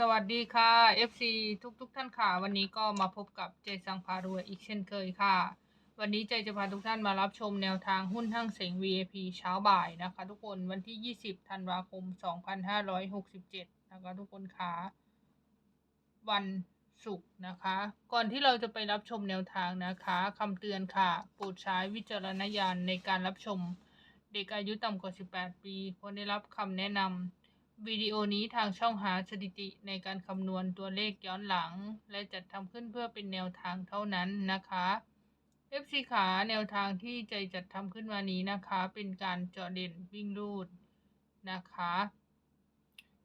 สวัสดีค่ะ FC ทุกๆท่านค่ะ วันนี้ก็มาพบกับเจสังพารวยอีกเช่นเคยค่ะ วันนี้เจจะพาทุกท่านมารับชมแนวทางหุ้นทั้งเสง VIP เช้าบ่ายนะคะ ทุกคนวันที่ 20 ธันวาคม 2567 นะคะทุกคนค่ะ วันศุกร์นะคะ ก่อนที่เราจะไปรับชมแนวทางนะคะคำเตือนค่ะโปรดใช้วิจารณญาณในการรับชม เด็กอายุต่ำกว่า 18 ปีควรได้รับคำแนะนำ วิดีโอนี้ทางช่องหาสถิติในการคำนวณตัวเลขย้อนหลัง และจัดทำขึ้นเพื่อเป็นแนวทางเท่านั้นนะคะ FC ขาแนวทางที่ใจจัดทำขึ้นมานี้นะคะ เป็นการเจาะเด่นวิ่งรูดนะคะ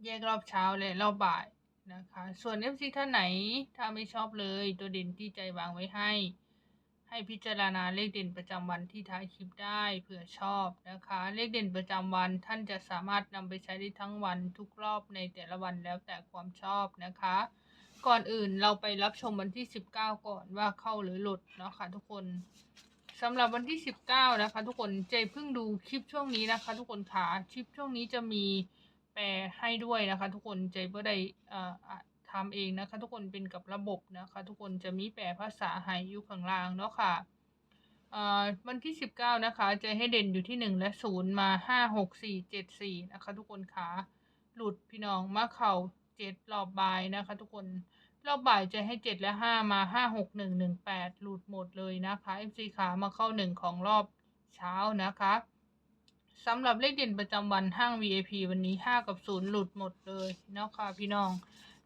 แยกรอบเช้าและรอบบ่ายนะคะ ส่วน FC ท่านไหนถ้าไม่ชอบเลย ตัวเด่นที่ใจวางไว้ให้ ให้พิจารณาเลขเด่นประจำวันที่ท้ายคลิปได้เผื่อชอบนะคะ เลขเด่นประจำวันท่านจะสามารถนำไปใช้ได้ทั้งวันทุกรอบในแต่ละวันแล้วแต่ความชอบนะคะ ก่อนอื่นเราไปรับชมวันที่ 19 ก่อนว่าเข้าหรือหลุดเนาะค่ะทุกคนสำหรับวันที่ 19 นะคะ ทุกคนเจเพิ่งดูคลิปช่วงนี้นะคะ ทุกคนค่ะคลิปช่วงนี้จะมีแปลให้ด้วยนะคะ ทุกคนเจเพื่อได้อ่ออะ ทำเองนะคะ ทุกคนเป็นกับระบบนะคะ ทุกคนจะมีแปลภาษาให้อยู่ข้างล่างเนาะค่ะเอ่อวันที่ 19 นะคะ จะให้เด่นอยู่ที่ 1 และ 0 มา 5 6 4 7 4 นะคะ ทุกคนค่ะหลุดพี่น้องมาเข่า 7 รอบบ่ายนะคะ ทุกคนรอบบ่ายจะให้ 7 และ 5 มา 5 6 1 1 8 หลุดหมดเลยนะคะ FC ขามาเข้า 1 ของรอบเช้านะคะสำหรับเลขเด่นประจำวันห้าง VIP วันนี้ 5 กับ 0 หลุดหมดเลยเนาะค่ะพี่น้อง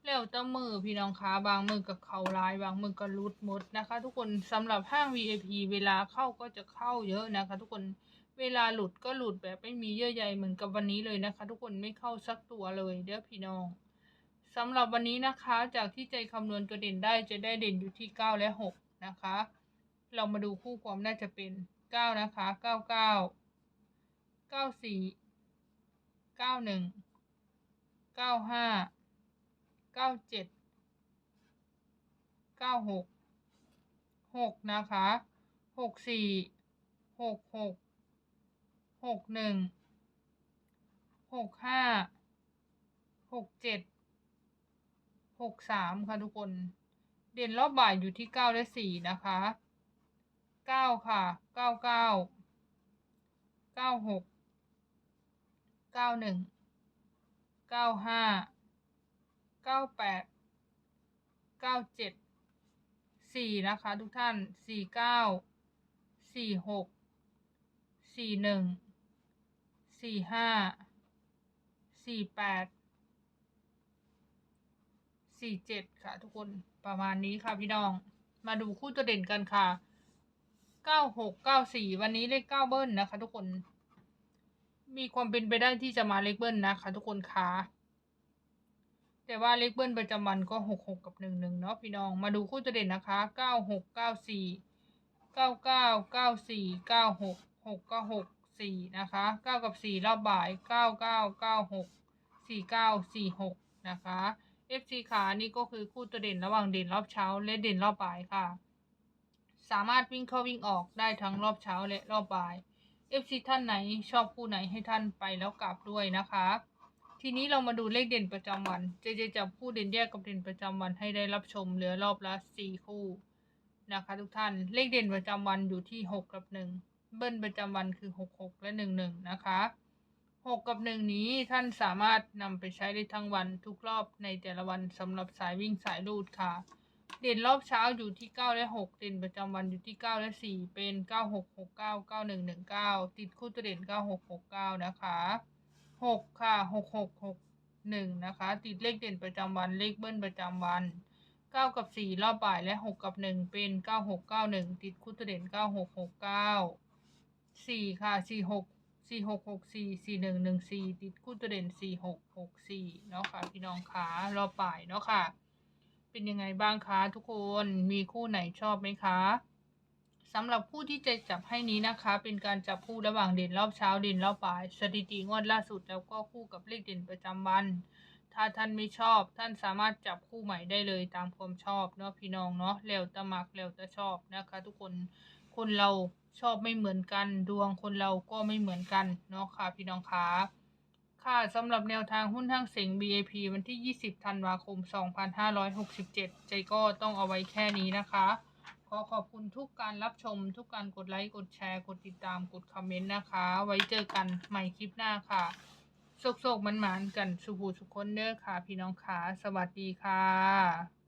แล้วแต่มือพี่น้องคะบางมือกับเขาลายบางมือก็รุดหมดนะคะ ทุกคนสำหรับห้าง VIP เวลาเข้าก็จะเข้าเยอะนะคะ ทุกคนเวลาหลุดก็หลุดแบบไม่มีเยื่อใยเหมือนกับวันนี้เลยนะคะ ทุกคนไม่เข้าสักตัวเลยเด้อพี่น้องสำหรับวันนี้นะคะ จากที่ใจคำนวณตัวเด่นได้จะได้เด่นอยู่ที่ 9 และ 6 นะคะ เรามาดูคู่ความน่าจะเป็น 9 นะคะ 99 94 91 95 เก้าเจ็ดเก้าหกหกนะคะหกสี่หกหกหกหนึ่งหกห้าหกเจ็ดหกสามค่ะทุกคน เด่นรอบบ่ายอยู่ที่เก้าและสี่นะคะเก้าค่ะเก้าเก้าเก้าหกเก้าหนึ่งเก้าห้า เก้าแปดเก้าเจ็ดสี่นะคะทุกท่านสี่เก้าสี่หกสี่หนึ่งสี่ห้าสี่แปดสี่เจ็ดค่ะทุกคนประมาณนี้ค่ะพี่น้อง มาดูคู่ตัวเด่นกันค่ะเก้าหกเก้าสี่วันนี้เลขเก้าเบิ้ลนะคะทุกคน มีความเป็นไปได้ที่จะมาเลขเบิ้ลนะคะทุกคนค่ะ แต่ว่าเลขเบิ้ลประจำวันก็หกหกกับหนึ่งหนึ่งเนาะพี่น้อง มาดูคู่ตัวเด่นนะคะเก้าหกเก้าสี่เก้าเก้าเก้าสี่เก้าหกหกก็หกสี่นะคะเก้ากับสี่รอบบ่ายเก้าเก้าเก้าหกสี่เก้าสี่หกนะคะ FC ขานี่ก็คือคู่ตัวเด่นระหว่างเด่นรอบเช้า และเด่นรอบบ่ายค่ะ สามารถวิ่งเข้าวิ่งออกได้ทั้งรอบเช้าและรอบบ่าย FC ท่านไหนชอบคู่ไหนให้ท่านไปแล้วกลับด้วยนะคะ ทีนี้เรามาดูเลขเด่นประจำวัน เจเจจับคู่เด่นแยกกับเด่นประจำวันให้ได้รับชมเหลือรอบละสี่คู่นะคะทุกท่าน เลขเด่นประจำวันอยู่ที่หกกับหนึ่งเบิ้ลประจำวันคือหกหกและหนึ่งหนึ่งนะคะหกกับหนึ่งนี้ท่านสามารถนำไปใช้ได้ทั้งวันทุกรอบในแต่ละวันสำหรับสายวิ่งสายลูดค่ะ เด่นรอบเช้าอยู่ที่เก้าและหกเด่นประจำวันอยู่ที่เก้าและสี่เป็นเก้าหกหกเก้าเก้าหนึ่งหนึ่งเก้าติดคู่ตัวเด่นเก้าหกหกเก้านะคะ หกค่ะหกหกหกหนึ่งนะคะ ติดเลขเด่นประจำวันเลขเบิ้ลประจำวันเก้ากับสี่รอบบ่ายและหกกับหนึ่งเป็นเก้าหกเก้าหนึ่งติดคู่ตัวเด่นเก้าหกหกเก้าสี่ค่ะสี่หกสี่หกหกสี่สี่หนึ่งหนึ่งสี่ติดคู่ตัวเด่นสี่หกหกสี่เนาะค่ะพี่น้องคะรอบบ่ายเนาะค่ะ เป็นยังไงบ้างคะทุกคนมีคู่ไหนชอบไหมคะ สำหรับคู่ที่จะจับให้นี้นะคะ เป็นการจับคู่ระหว่างเด่นรอบเช้าเด่นรอบบ่าย สถิติงวดล่าสุดแล้วก็คู่กับเลขเด่นประจำวัน ถ้าท่านไม่ชอบ ท่านสามารถจับคู่ใหม่ได้เลยตามความชอบเนาะพี่น้องเนาะแล้วต่มักแล้วต่ชอบนะคะ ทุกคนคนเราชอบไม่เหมือนกัน ดวงคนเราก็ไม่เหมือนกันเนาะค่ะพี่น้องคะค่ะสำหรับแนวทางหุ้นทั้งเสง BAP วันที่ 20 ธันวาคม 2567 ใจก็ต้องเอาไว้แค่นี้นะคะ ขอขอบคุณทุกการรับชม ทุกการกดไลค์ กดแชร์ กดติดตาม กดคอมเมนต์นะคะ ไว้เจอกันใหม่คลิปหน้าค่ะโศกๆมันๆกันสุภูสุขคนเด้อค่ะ พี่น้องค่ะ สวัสดีค่ะ